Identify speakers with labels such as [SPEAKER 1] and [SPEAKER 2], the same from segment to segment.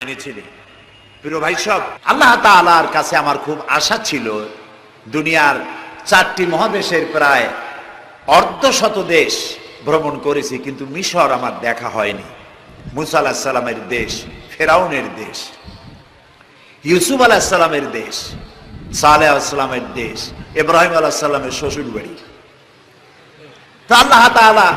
[SPEAKER 1] এনেছিলি। প্রিয় ভাই সব, আল্লাহ তাআলার কাছে আমার খুব আশা ছিল, দুনিয়ার চারটি মহাদেশের প্রায় অর্ধশত দেশ ভ্রমণ করেছি, কিন্তু মিশর আমার দেখা হয়নি। মুসা সালামের দেশ, ফেরাউনের দেশ, ইউসুফ সালামের দেশ আসলামের দেশ, ইব্রাহিম আলাহ শ্বশুর বাড়ি। তো আল্লাহ তাআলা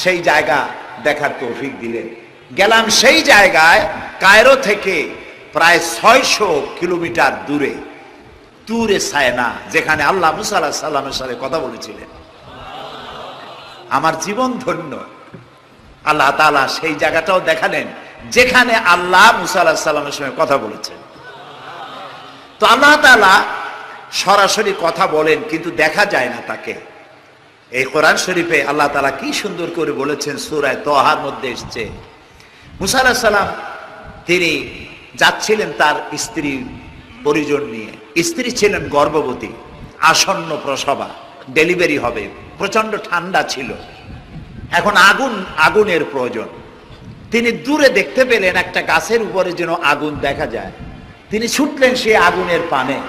[SPEAKER 1] সেই জায়গা দেখার তৌফিক দিলেন। গেলাম সেই জায়গায় কায়রো থেকে প্রায় ছয়শো কিলোমিটার দূরে তুরে সায়না, যেখানে আল্লাহ মুসা আলাহ সাল্লামের সাথে কথা বলেছিলেন। আমার জীবন ধন্য। আল্লাহ তাআলা সেই জায়গাটাও দেখালেন, যেখানে আল্লাহ মুসা আলাহ সাল্লামের সঙ্গে কথা বলেছেন। তো আল্লাহ তাআলা সরাসরি কথা বলেন, কিন্তু দেখা যায় না তাকে। এই কোরআন শরীফে আল্লাহ তালা কি সুন্দর করে বলেছেন সুরায় তোহার মধ্যে এসছে। মুসা আলাহ সাল্লাম তিনি যাচ্ছিলেন তার স্ত্রী পরিজন নিয়ে। স্ত্রী ছিলেন গর্ভবতী, আসন্ন প্রসবা, ডেলিভারি হবে প্রচণ্ড ঠান্ডা ছিল। এখন আগুন, আগুনের প্রয়োজন। তিনি দূরে দেখতে পেলেন একটা গাছের উপরে যেন আগুন দেখা যায়। তিনি ছুটলেন সেই আগুনের পানে।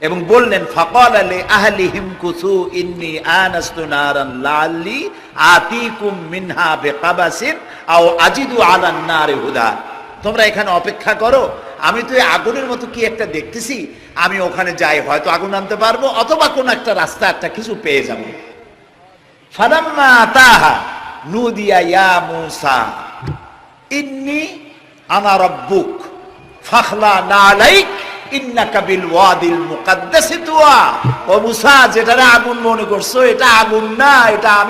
[SPEAKER 1] এবং বললেন, ফকল আলী আহলি হিমকুসু ইন্নি আনাস্তু নারান লাল্লি আতিকুম মিনহা বেকাবাসিন আও আজিদু আলান নারে হুদা। তোমরা এখানে অপেক্ষা করো, আমি তো আগুনের মতো কি একটা দেখতেছি? আমি ওখানে যাই, হয়তো আগুন আনতে পারব, অথবা কোন একটা রাস্তা, একটা কিছু পেয়ে যাব। ফালাম্মা তাহা নুদিয়া ইয়া মুসা, ইন্নি আনা রব্বুক, ফাখলা নালাইক ইন্নাকা এটা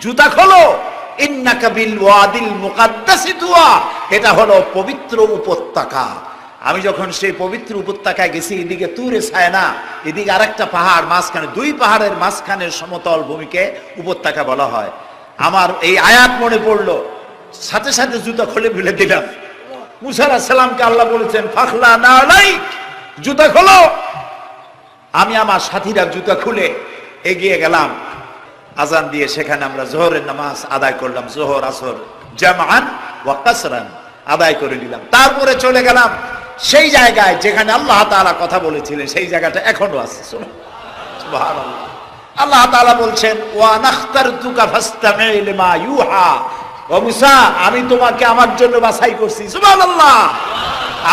[SPEAKER 1] জুতা খোলো। এটা হলো পবিত্র উপত্যকা। আমি যখন সেই পবিত্র উপত্যকায় গেছি, এদিকে তুরে ছায় না, এদিকে আরেকটা পাহাড়, মাঝখানে, দুই পাহাড়ের মাঝখানের সমতল ভূমিকে উপত্যকা বলা হয়। আমার এই আয়াত মনে পড়ল সাথে সাথে জুতা খুলে ফেলে দিলাম। মুসার সালামকে আল্লাহ বলেছেন, ফাখলা না নাই জুতা খোলো। আমি আমার সাথীরা জুতা খুলে এগিয়ে গেলাম। আজান দিয়ে সেখানে আমরা জোহরের নামাজ আদায় করলাম, জোহর, আসর জামান ওয়া কাসরান আদায় করে নিলাম। তারপরে চলে গেলাম সেই জায়গায় যেখানে আল্লাহ তাআলা কথা বলেছিলেন, সেই জায়গাটা এখনও আছে। আল্লাহ তাআলা বলছেন নাখতারতুকা ফাসতামি লিমা ইউহা। ও আমি তোমাকে আমার জন্য বাছাই করছি। সুবহানাল্লাহ।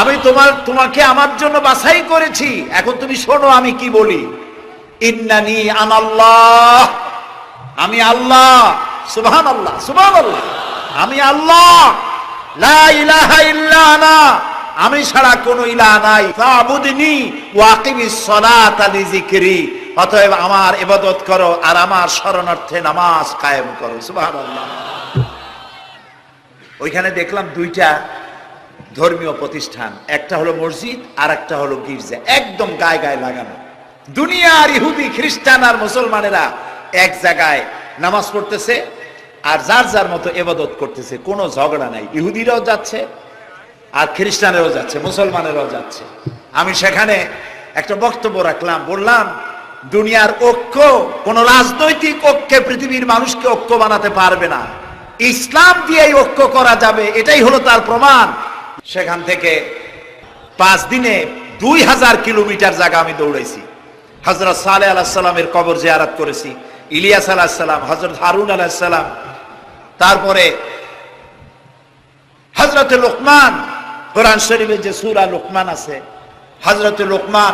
[SPEAKER 1] আমি তোমার, তোমাকে আমার জন্য বাছাই করেছি। এখন তুমি শোনো আমি কি বলি। ইন্নানি আনাল্লাহ। আমি আল্লাহ। সুবহানাল্লাহ সুবহানাল্লাহ। আমি আল্লাহ। লা ইলাহা ইল্লা আনা। আমি ছাড়া কোনো ইলাহ নাই। ফাবুদনি ওয়াকিমিস সালাতা লিজিকরি অতএব আমার ইবাদত করো আর আমার শরণার্থে নামাজ কায়েম করো। সুবহানাল্লাহ। ওইখানে দেখলাম দুইটা ধর্মীয় প্রতিষ্ঠান। একটা হলো মসজিদ আর একটা হলো গির্জা। একদম গায়ে গায়ে লাগানো। দুনিয়ার ইহুদি, খ্রিস্টান আর মুসলমানেরা এক জায়গায় নামাজ পড়তেছে আর যার যার মতো এবাদত করতেছে, কোনো ঝগড়া নাই। ইহুদিরাও যাচ্ছে আর খ্রিস্টানেরও যাচ্ছে, মুসলমানেরও যাচ্ছে। আমি সেখানে একটা বক্তব্য রাখলাম, বললাম, দুনিয়ার ঐক্য, কোন রাজনৈতিক ঐক্যে পৃথিবীর মানুষকে ঐক্য বানাতে পারবে না। ইসলাম দিয়ে ঐক্য করা যাবে, এটাই হলো তার প্রমাণ। সেখান থেকে পাঁচ দিনে দুই হাজার কিলোমিটার জায়গা আমি দৌড়াইছি। হজরত সালে আলাহ সাল্লামের কবর জিয়ারাত করেছি, ইলিয়াস আলাহ সাল্লাম হজরত হারুন আলাহ সাল্লাম তারপরে হজরত লোকমান, কোরআন শরীফের যে সুরা লোকমান আছে হজরত লোকমান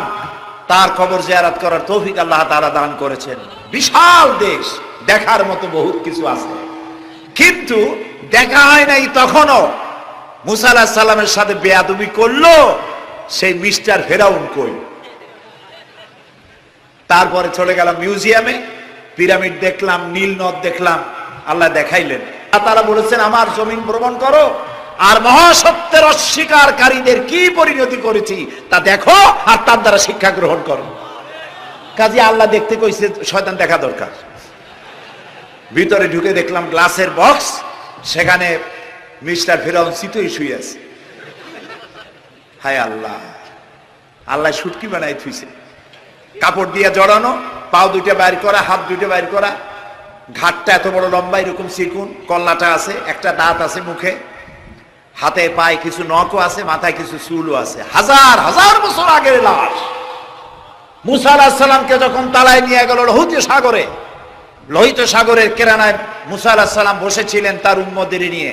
[SPEAKER 1] তার কবর জিয়ারাত করার তৌফিক আল্লাহ তাআলা দান করেছেন। বিশাল দেশ, দেখার মতো বহুত কিছু আছে। কিন্তু দেখা হয় নাই তখনও মুসা সাল্লামের সাথে বেয়াদবি করল সেই মিস্টার ফেরাউন কই? তারপরে চলে গেলাম মিউজিয়ামে, পিরামিড দেখলাম, নীল নদ দেখলাম, আল্লাহ দেখাইলেন। তারা বলেছেন, আমার জমিন ভ্রমণ করো, আর মহাসত্যের অস্বীকারীদের কি পরিণতি করেছি তা দেখো আর তার দ্বারা শিক্ষা গ্রহণ করো। কাজে আল্লাহ দেখতে কইছে, শয়তান দেখা দরকার। ভিতরে ঢুকে দেখলাম গ্লাসের বক্স, সেখানে মিস্টার ফেরাউন চিতই শুয়ে আছে। হায় আল্লাহ আল্লাহ সুটকি বানাই থুইছে। কাপড় দিয়ে জড়ানো, পাও দুইটা বাইর করা, হাত দুইটা বাইর করা, ঘাটটা এত বড় লম্বা, এরকম চিকুন, কল্লাটা আছে, একটা দাঁত আছে মুখে, হাতে পায়ে কিছু নখও আছে, মাথায় কিছু চুলও আছে। হাজার হাজার বছর আগের লাশ। মুসা আলাহিসাল্লামকে যখন তালায় নিয়ে গেল লোহিত সাগরে লোহিত সাগরের কেরানায় মুসা আলাহিসাল্লাম বসেছিলেন তার উম্মদের নিয়ে।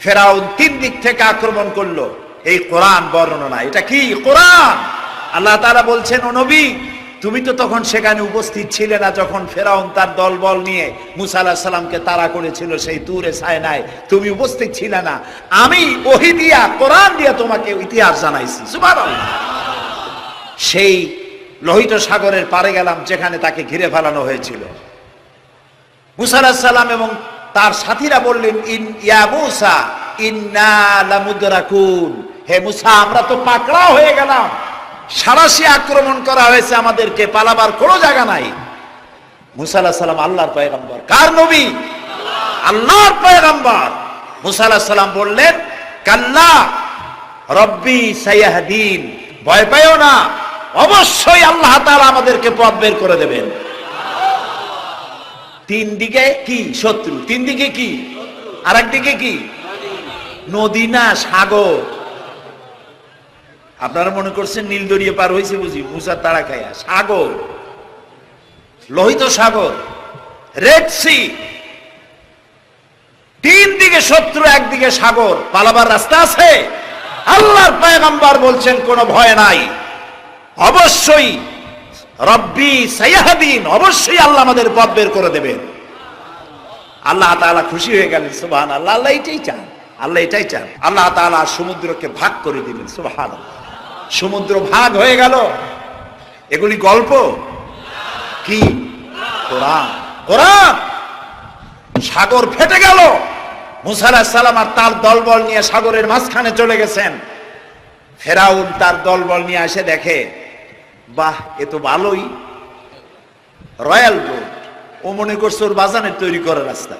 [SPEAKER 1] ফেরাউন তিন দিক থেকে আক্রমণ করল। এই কোরআন বর্ণনা, এটা কি? কোরআন! আল্লাহ তারা বলছেন, ও নবী, তুমি তো তখন সেখানে উপস্থিত ছিলে না যখন ফেরাউন তার দলবল নিয়ে মুসা আলাহ সাল্লামকে করেছিল সেই তুরে সায়নায় তুমি উপস্থিত ছিলে না। আমি ওহি দিয়া, কোরআন দিয়া তোমাকে ইতিহাস জানাইছি। সেই লোহিত সাগরের পারে গেলাম, যেখানে তাকে ঘিরে ফেলানো হয়েছিল। মুসা আলাহিস সাল্লাম এবং তার সাথীরা বললেন, ইন ইয়া মুসা, ইন্না লামুদরাকুন। হে মুসা, আমরা তো পাকড়া হয়ে গেলাম। সারাশি আক্রমণ করা হয়েছে আমাদেরকে, পালাবার কোনো জায়গা নাই। মুসা সাল্লাম আল্লাহর পয়গম্বর। কার নবী? আল্লাহর পয়গম্বর। মুসা সাল্লাম বললেন, কাল্লা রব্বি সাইয়াহদিন। ভয় পাইও না। অবশ্যই আল্লাহ তাআলা আমাদেরকে পথ বের করে দেবেন। তিন দিকে কি? শত্রু। তিন দিকে কি? আর দিকে কি? নদী না সাগর? আপনারা মনে করছেন নীল দরিয়ে পার হয়েছে বুঝি? মুসার তারা খায়া। সাগর। লোহিত সাগর। রেড সি তিন দিকে শত্রু, একদিকে সাগর। পালাবার রাস্তা আছে? আল্লাহর পয়গম্বর বলছেন, কোনো ভয় নাই। অবশ্যই রব্বি সাইয়াহাদিন, অবশ্যই আল্লাহ আমাদের পথ বের করে দেবেন। আল্লাহ তাআলা খুশি হয়ে গেলেন সুবহান আল্লাহ আল্লাহ এটাই চান, আল্লাহ এটাই চান। আল্লাহ তাআলা সমুদ্রকে ভাগ করে দিলেন সুবহান সমুদ্র ভাগ হয়ে গেল। এগুলি গল্প? কি? কোরআন। কোরআন! সাগর ফেটে গেল। মুসা আলাহিস সালাম আর তার দলবল নিয়ে সাগরের মাঝখানে চলে গেছেন। ফেরাউন তার দলবল নিয়ে এসে দেখে বাহ, এ তো ভালোই। Royal boat. ও মনে করছে ওর বাজানের তৈরি করার রাস্তা।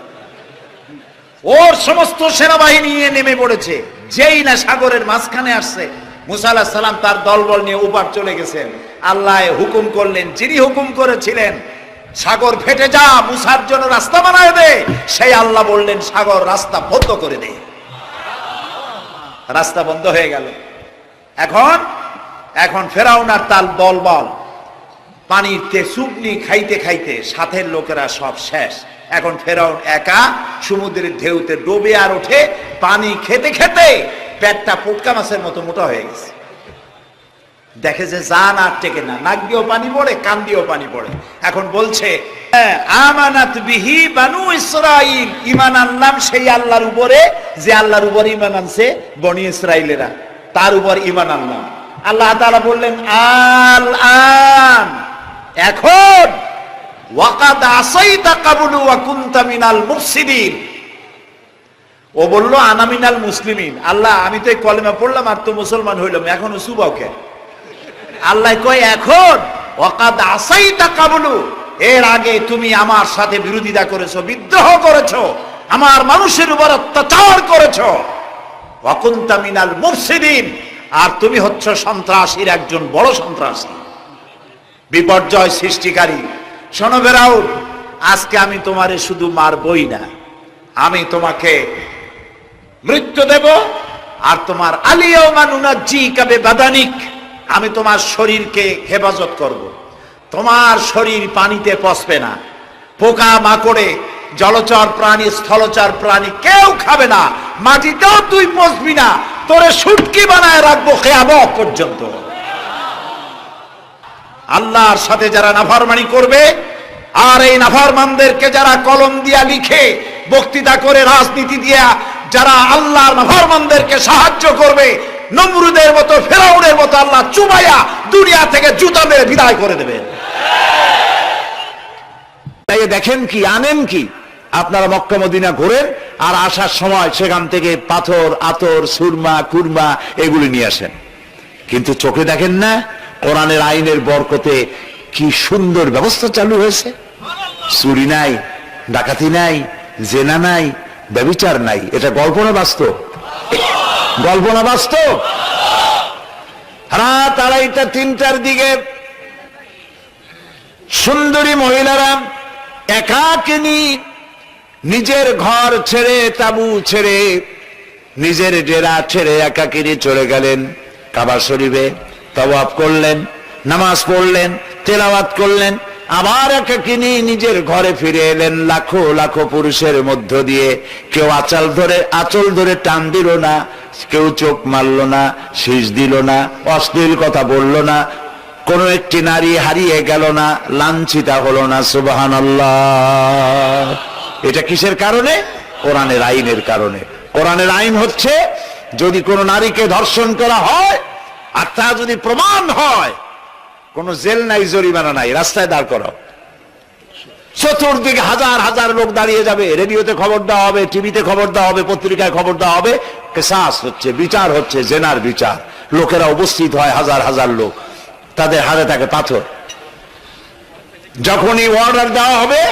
[SPEAKER 1] ওর সমস্ত সেনাবাহিনী নিয়ে নেমে পড়েছে। যেই না সাগরের মাঝখানে আসছে, মুসা সালাম তার দলবল নিয়ে উপার চলে গেছেন। আল্লাহ হুকুম করলেন, যিনি হুকুম করেছিলেন, সাগর ফেটে যা, মুসার জন্য রাস্তা বানায় দে। সেই আল্লাহ বললেন, সাগর, রাস্তা বন্ধ করে দে। রাস্তা বন্ধ হয়ে গেল। এখন এখন ফেরাউনার তাল দলবল পানিতে চুপনি খাইতে খাইতে সাথের লোকেরা সব শেষ। এখন ফেরাউন একা সমুদ্রের ঢেউতে ডোবে আর ওঠে পানি খেতে খেতে পেটটা পুটকা মাছের মতো মোটা হয়ে গেছে। দেখে যে জান আর টেকে না নাক দিয়েও পানি পড়ে কান দিয়েও পানি পড়ে। এখন বলছে হ্যাঁ, আমানাত বিহি বানু ইসরাইল ইমান আনলাম সেই আল্লাহর উপরে যে আল্লাহর উপরে ইমান আনছে বনি ইসরাইলেরা তার উপর ইমান আনলাম। আল্লাহ তাআলা বললেন আল আন এখন ওয়াকাদ আসাইতা ওয়া কুনতা মিনাল মুফসিদিন। ও বলল আনামিনাল মুসলিমিন। আল্লাহ, আমি তো কলেমা পড়লাম আর তো মুসলমান হইলাম, এখনও সুবাও কে আল্লাহ কয়, এখন ওয়াকাদ আসাইতা এর আগে তুমি আমার সাথে বিরোধিতা করেছ, বিদ্রোহ করেছ, আমার মানুষের উপর অত্যাচার করেছ। ওয়াকুনতা মিনাল মুফসিদিন আর তুমি হচ্ছ সন্ত্রাসীর একজন বড় সন্ত্রাসী বিপর্যয় সৃষ্টিকারী শোনো বেরাউল আজকে আমি তোমারে শুধু মারবই না, আমি তোমাকে মৃত্যু দেব, আর তোমার আলিয়াও মানুনা জি কাবে বাদানিক, আমি তোমার শরীরকে হেফাজত করব। তোমার শরীর পানিতে পচবে না, পোকা মাকড়ে, জলচর প্রাণী, স্থলচর প্রাণী কেউ খাবে না, মাটিতেও তুই পচবি না তোরে সুটকি বানায় রাখব কেয়ামত পর্যন্ত। আল্লাহর সাথে যারা নাফরমানি করবে, আর এই নাফরমানদেরকে যারা কলম দিয়া লিখে বক্তৃতা করে রাজনীতি দিয়া যারা আল্লাহর নাফরমানদেরকে সাহায্য করবে, নমরুদের মতো, ফেরাউনের মতো আল্লাহ চুবাইয়া দুনিয়া থেকে জুতা মেরে বিদায় করে দেবেন।
[SPEAKER 2] তাই দেখেন কি, আনেন কি? আপনারা মক্কা মদিনা ঘোরেন আর আসার সময় সেখান থেকে পাথর, আতর, সুরমা, কুরমা এগুলি নিয়ে আসেন। কিন্তু চোখে দেখেন না, কোরআনের আইনের বরকতে কি সুন্দর ব্যবস্থা চালু হয়েছে। চুরি নাই, ডাকাতি নাই, জেনা নাই, ব্যবিচার নাই। এটা গল্প না বাস্তব? গল্প না বাস্তব? রাত আড়াইটা, তিনটার দিকে সুন্দরী মহিলারা একাকিনী নিজের ঘর ছেড়ে তাবু ছেড়ে নিজের ডেরা ছেড়ে একাকিরি চলে গেলেন, কাবা শরীফে তওয়াব করলেন, নামাজ পড়লেন, তেলাওয়াত করলেন, আবার একাকিনি নিজের ঘরে ফিরে এলেন, লাখো লাখো পুরুষের মধ্য দিয়ে। কেউ আচাল ধরে, আচল ধরে টান দিল না, কেউ চোখ মারল না, শীষ দিল না, অশ্লীল কথা বলল না, কোন একটি নারী হারিয়ে গেল না, লাঞ্ছিতা হলো না সুবাহান এটা কিসের কারণে? কোরআনের আইনের কারণে। কোরআনের আইন হচ্ছে, যদি কোনো নারীকে ধর্ষণ করা হয়, আর তা যদি প্রমাণ হয়, কোন জেল নাই, জরিমানা নাই, রাস্তায় দাঁড় করাও। চতুর্দিকে হাজার হাজার লোক দাঁড়িয়ে যাবে, রেডিওতে খবর দেওয়া হবে, টিভিতে খবর দেওয়া হবে, পত্রিকায় খবর দেওয়া হবে, কেসাস হচ্ছে, বিচার হচ্ছে, জেনার বিচার। লোকেরা উপস্থিত হয় হাজার হাজার লোক, তাদের হাতে থাকে পাথর। যখনই অর্ডার দেওয়া হবে,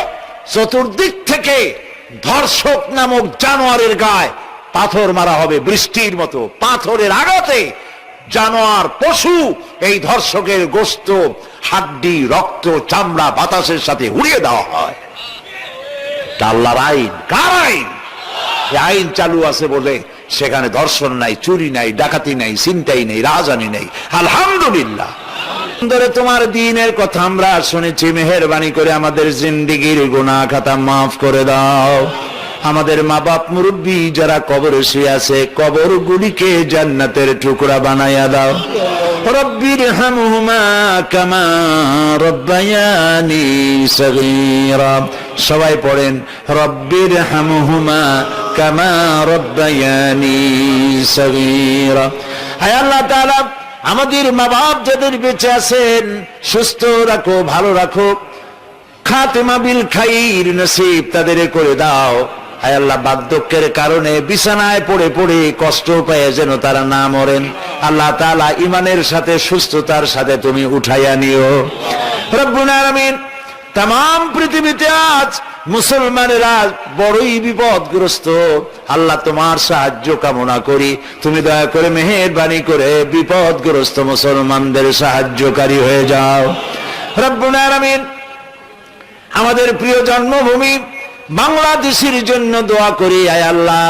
[SPEAKER 2] চতুর্দিক থেকে ধর্ষক নামক জানোয়ারের গায়ে পাথর মারা হবে বৃষ্টির মতো। পাথরের আঘাতে জানোয়ার, পশু এই ধর্ষকের গোস্ত, হাড্ডি, রক্ত, চামড়া বাতাসের সাথে উড়িয়ে দেওয়া হয়। আল্লাহর আইন। কার আইন? আইন চালু আছে বলে সেখানে ধর্ষণ নাই, চুরি নাই, ডাকাতি নাই চিন্তাই নেই রাজানি নেই। আলহামদুলিল্লাহ। ধরে তোমার দিনের কথা আমরা শুনেছি, মেহরবানি করে আমাদের জিন্দিগির গুনাহ খাতা মাফ করে দাও। আমাদের মা বাপ মুরব্বী যারা কবরে শুয়ে আছে কবর গুলিকে জান্নাতের টুকরা বানাইয়া দাও। রব্বির হামহুমা কামা রব্বায়ানি সগীরা। সবাই পড়েন রব্বির হামহুমা কামা রব্বায়ানি সগীরা। হায় আল্লাহ তাআলা আমাদের মা বাপ যাদের বেঁচে আছেন, সুস্থ রাখো, ভালো রাখো। খাতেমা বিল খাইর নসিব তাদের করে দাও। হায় আল্লাহ, বার্ধক্যের কারণে বিছানায় পড়ে পড়ে কষ্ট পেয়ে যেন তারা না মরেন। আল্লাহ তালা ইমানের সাথে সুস্থতার সাথে তুমি উঠাইয়া নিও। রব্বুল আলামিন তাম, পৃথিবীতে আজ মুসলমানেরা বড়ই বিপদগ্রস্ত। আল্লাহ তোমার সাহায্য কামনা করি। তুমি দয়া করে মেহেরবানি করে বিপদগ্রস্ত মুসলমানদের সাহায্যকারী হয়ে যাও। রব্বুল আমাদের প্রিয় জন্মভূমি বাংলাদেশের জন্য দোয়া করি, আয় আল্লাহ।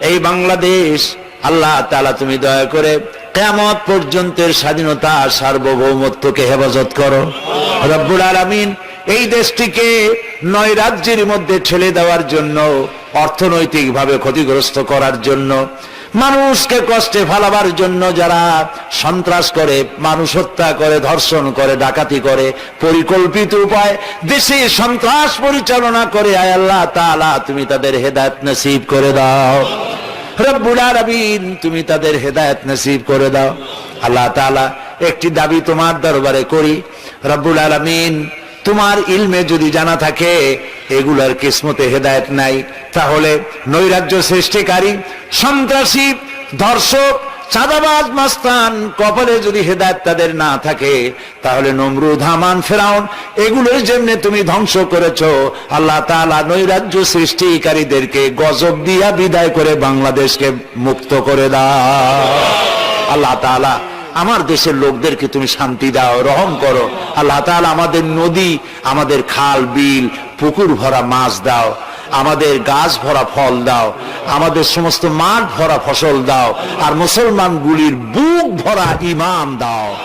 [SPEAKER 2] এই বাংলাদেশ, আল্লাহ তালা তুমি দয়া করে কেমত পর্যন্তের স্বাধীনতা সার্বভৌমত্বকে হেফাজত করো। রব্বুল আলামিন এই দেশটিকে নয় রাজ্যের মধ্যে ঠেলে দেওয়ার জন্য, অর্থনৈতিকভাবে ক্ষতিগ্রস্ত করার জন্য, মানুষকে কষ্টে ফালাবার জন্য যারা সন্ত্রাস করে, মানুষ হত্যা করে, ধর্ষণ করে, ডাকাতি করে, পরিকল্পিত উপায়, দেশে সন্ত্রাস পরিচালনা করে, আয় আল্লাহ তাআলা, তুমি তাদের হেদায়েত নসিব করে দাও। রব্বুল তুমি তাদের হেদায়েত নসিব করে দাও। আল্লাহ তাআলা একটি দাবি তোমার দরবারে করি, রব্বুল আলামিন তোমার ইলমে যদি জানা থাকে, এগুলার কিসমতে হেদায়েত নাই। তাহলে নৈরাজ্য সৃষ্টিকারী, সন্ত্রাসী, ধর্ষক, চাঁদাবাজ, মাস্তান, কপালে যদি হেদায়েত তাদের না থাকে, তাহলে নমরুদ, হামান, ফেরাউন, এগুলোর জন্য তুমি ধ্বংস করেছ। আল্লাহ তাআলা নৈরাজ্য সৃষ্টিকারীদেরকে গজব দিয়া বিদায় করে বাংলাদেশকে মুক্ত করে দাও। আল্লাহ তাআলা আমার দেশের লোকদেরকে তুমি শান্তি দাও, রহম করো। আল্লাহ তাহলে আমাদের নদী, আমাদের খাল, বিল, পুকুর ভরা মাছ দাও। আমাদের গাছ ভরা ফল দাও। আমাদের সমস্ত মাঠ ভরা ফসল দাও। আর মুসলমানগুলির বুক ভরা ইমান দাও।